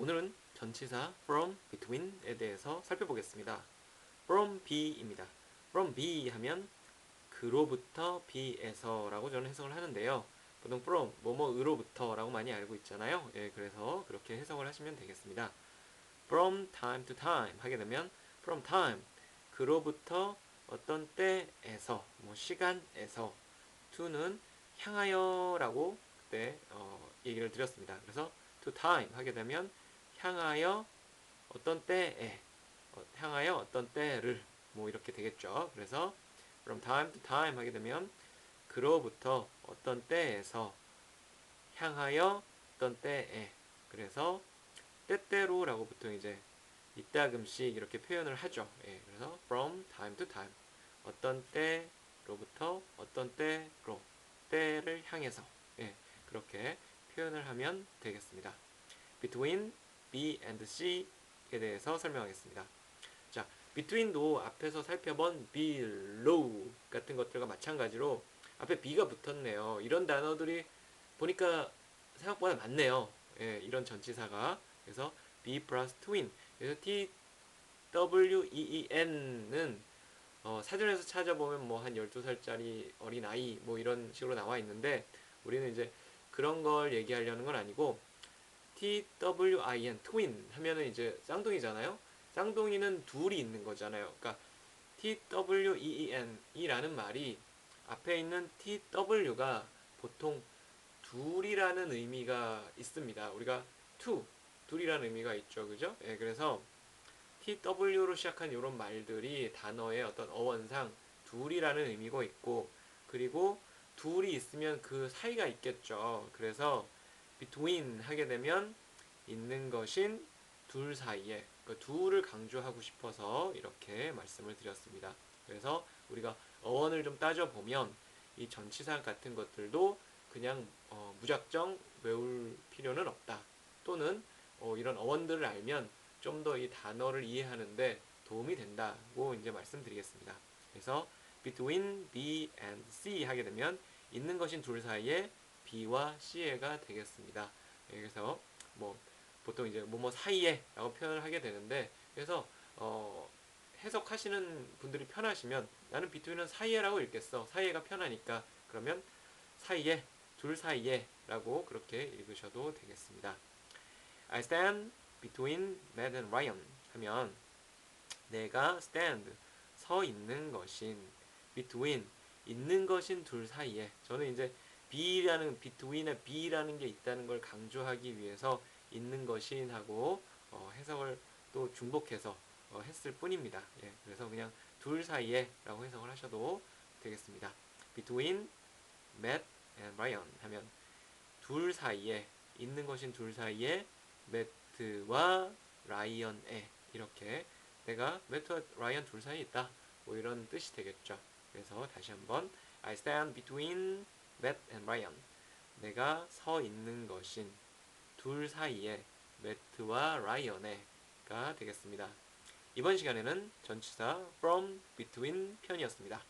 오늘은 전치사 from, between에 대해서 살펴보겠습니다. from B입니다. from B 하면 그로부터 B에서 라고 저는 해석을 하는데요. 보통 from 뭐뭐으로부터 라고 많이 알고 있잖아요. 예, 그래서 그렇게 해석을 하시면 되겠습니다. from time to time 하게 되면 from time 그로부터 어떤 때에서 뭐 시간에서 to는 향하여 라고 그때 어, 얘기를 드렸습니다. 그래서 to time 하게 되면 향하여 어떤 때에 어, 향하여 어떤 때를 뭐 이렇게 되겠죠. 그래서 from time to time 하게 되면 그로부터 어떤 때에서 향하여 어떤 때에 그래서 때때로라고 보통 이제 이따금씩 이렇게 표현을 하죠. 예, 그래서 from time to time 어떤 때로부터 어떤 때로 때를 향해서 예, 그렇게 표현을 하면 되겠습니다. between B and C에 대해서 설명하겠습니다. 자, between도 앞에서 살펴본 below 같은 것들과 마찬가지로 앞에 B가 붙었네요. 이런 단어들이 보니까 생각보다 많네요. 예, 이런 전치사가. 그래서 B 플러스 twin. 그래서 T, W, E, E, N은 어, 사전에서 찾아보면 뭐 한 12살짜리 어린 아이 뭐 이런 식으로 나와 있는데 우리는 이제 그런 걸 얘기하려는 건 아니고 TWIN, 트윈 하면은 이제 쌍둥이잖아요. 쌍둥이는 둘이 있는 거잖아요. 그러니까 TWEEN 이라는 말이 앞에 있는 TW가 보통 둘이라는 의미가 있습니다. 우리가 two, 둘이라는 의미가 있죠. 그죠? 예, 그래서 TW로 시작한 이런 말들이 단어의 어떤 어원상 둘이라는 의미가 있고 그리고 둘이 있으면 그 사이가 있겠죠. 그래서 between 하게 되면 있는 것인 둘 사이에 그 둘을 강조하고 싶어서 이렇게 말씀을 드렸습니다. 그래서 우리가 어원을 좀 따져 보면 이 전치사 같은 것들도 그냥 어, 무작정 외울 필요는 없다. 또는 어, 이런 어원들을 알면 좀 더 이 단어를 이해하는데 도움이 된다고 이제 말씀드리겠습니다. 그래서 between B and C 하게 되면 있는 것인 둘 사이에 B와 C가 되겠습니다. 그래서 뭐 보통 이제 뭐뭐 사이에 라고 표현을 하게 되는데 그래서 어 해석하시는 분들이 편하시면 나는 between은 사이에라고 읽겠어. 사이에가 편하니까 그러면 사이에 둘 사이에 라고 그렇게 읽으셔도 되겠습니다. I stand between Matt and Ryan 하면 내가 stand 서 있는 것인 between 있는 것인 둘 사이에 저는 이제 B라는 between에 B라는 게 있다는 걸 강조하기 위해서 있는 것인 하고 어, 해석을 또 중복해서 어, 했을 뿐입니다. 예, 그래서 그냥 둘 사이에 라고 해석을 하셔도 되겠습니다. between Matt and Ryan 하면 둘 사이에 있는 것인 둘 사이에 매트와 라이언에 이렇게 내가 매트와 라이언 둘 사이에 있다 뭐 이런 뜻이 되겠죠. 그래서 다시 한번 I stand between Matt and Ryan 내가 서 있는 것인 둘 사이에 매트와 라이언에가 되겠습니다. 이번 시간에는 전치사 from, between 편이었습니다.